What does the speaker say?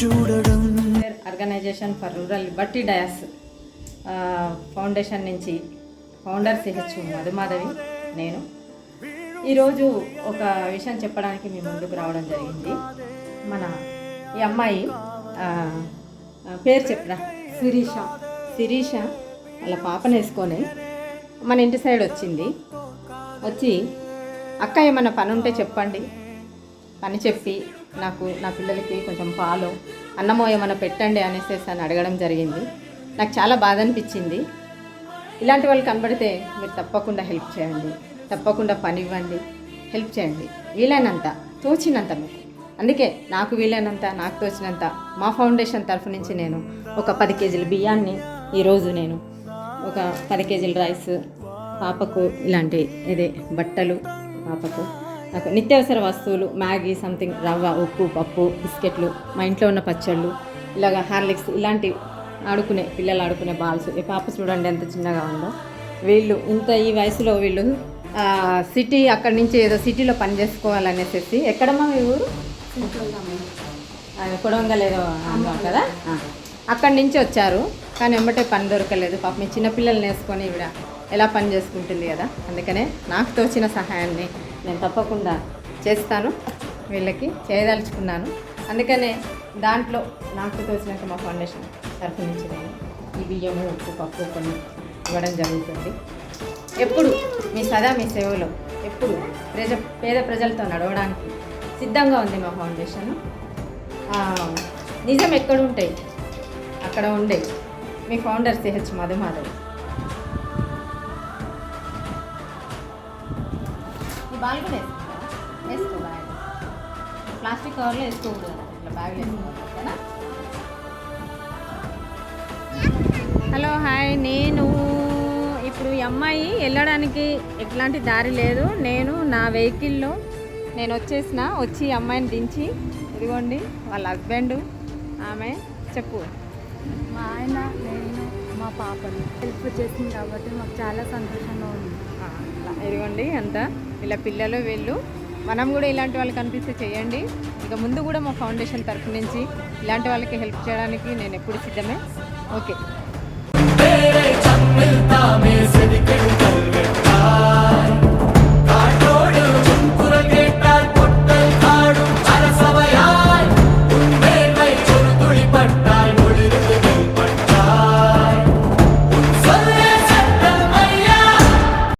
చూడడం. Organisation for rural liberty Dias foundation నుంచి founder CH Madhumadhavi నేను. ఈరోజు ఒక విషయం చెప్పడానికి మీ ముందుకు రావడం జరిగింది. మన ఈ అమ్మాయి పేరు చెప్పరా? శిరీష. శిరీష వాళ్ళ పాపను వేసుకొని మన ఇంటి సైడ్ వచ్చింది. వచ్చి అక్క ఏమన్నా పని ఉంటే చెప్పండి. పని చెప్పి నాకు నా పిల్లలకి కొంచెం పాలు అన్నమో ఏమైనా పెట్టండి అనేసి అని అడగడం జరిగింది. నాకు చాలా బాధ అనిపించింది. ఇలాంటి వాళ్ళు కనబడితే మీరు తప్పకుండా హెల్ప్ చేయండి. తప్పకుండా పని ఇవ్వండి హెల్ప్ చేయండి. వీలైనంత తోచినంత మీకు. అందుకే నాకు వీలైనంత నాకు తోచినంత మా ఫౌండేషన్ తరఫు నుంచి నేను ఒక పది కేజీల బియ్యాన్ని ఈరోజు నేను ఒక పది కేజీల రైస్ పాపకు ఇలాంటి ఇదే బట్టలు పాపకు నాకు నిత్యావసర వస్తువులు మ్యాగీ సంథింగ్ రవ్వ ఉప్పు పప్పు బిస్కెట్లు మా ఇంట్లో ఉన్న పచ్చళ్ళు ఇలాగ హార్లిక్స్ ఇలాంటి ఆడుకునే పిల్లలు ఆడుకునే బాల్స్. ఈ పాప చూడండి ఎంత చిన్నగా ఉందో. వీళ్ళు ఇంత ఈ వయసులో వీళ్ళు సిటీ అక్కడి నుంచి ఏదో సిటీలో పని చేసుకోవాలనేసి ఎక్కడమ్మా మీ ఊరు? ఏదో అన్నాం కదా. అక్కడి నుంచి వచ్చారు. కానీ వెంబటే పని దొరకలేదు. పాప మీ చిన్నపిల్లల్ని వేసుకొని ఇవిడ ఎలా పని చేసుకుంటుంది కదా. అందుకనే నాకు తోచిన సహాయాన్ని నేను తప్పకుండా చేస్తాను. వీళ్ళకి చేయదలుచుకున్నాను. అందుకనే దాంట్లో నాకు తోచినంత మా ఫౌండేషన్ తరఫు నుంచి నేను ఈ బియ్యము ఉప్పు పప్పు కొన్ని ఇవ్వడం జరుగుతుంది. ఎప్పుడు మీ సదా మీ సేవలో ఎప్పుడు ప్రజ పేద ప్రజలతో నడవడానికి సిద్ధంగా ఉంది మా ఫౌండేషన్. నిజం ఎక్కడ ఉంటాయి? అక్కడ ఉండే మీ ఫౌండర్ సిహెచ్ మధుమాధవ్ ఈ బాల్ కూడా వేసుకుంటావా వేసుకో బ్యాగ్ ప్లాస్టిక్ కవర్లో వేసుకోకూడదు ఇట్లా బ్యాగ్లో వేసుకోవాలి ఓకేనా? Hello hi. నేను ఇప్పుడు ఈ అమ్మాయి వెళ్ళడానికి ఎట్లాంటి దారి లేదు. నేను నా వెహికల్లో నేను వచ్చేసిన వచ్చి ఈ అమ్మాయిని దించి ఇదిగోండి వాళ్ళ హస్బెండ్ ఆమె చెప్పు. మా ఆయన పాపని హెల్ప్ చేసింది కాబట్టి మాకు చాలా సంతోషంగా ఉంది. ఇదిగోండి అంతా. ఇలా పిల్లలు వెళ్ళు. మనం కూడా ఇలాంటి వాళ్ళకి కనిపిస్తే చేయండి. ఇక ముందు కూడా మా ఫౌండేషన్ తరఫు నుంచి ఇలాంటి వాళ్ళకి హెల్ప్ చేయడానికి నేను ఎప్పుడు సిద్ధమే. ఓకే. పట్ట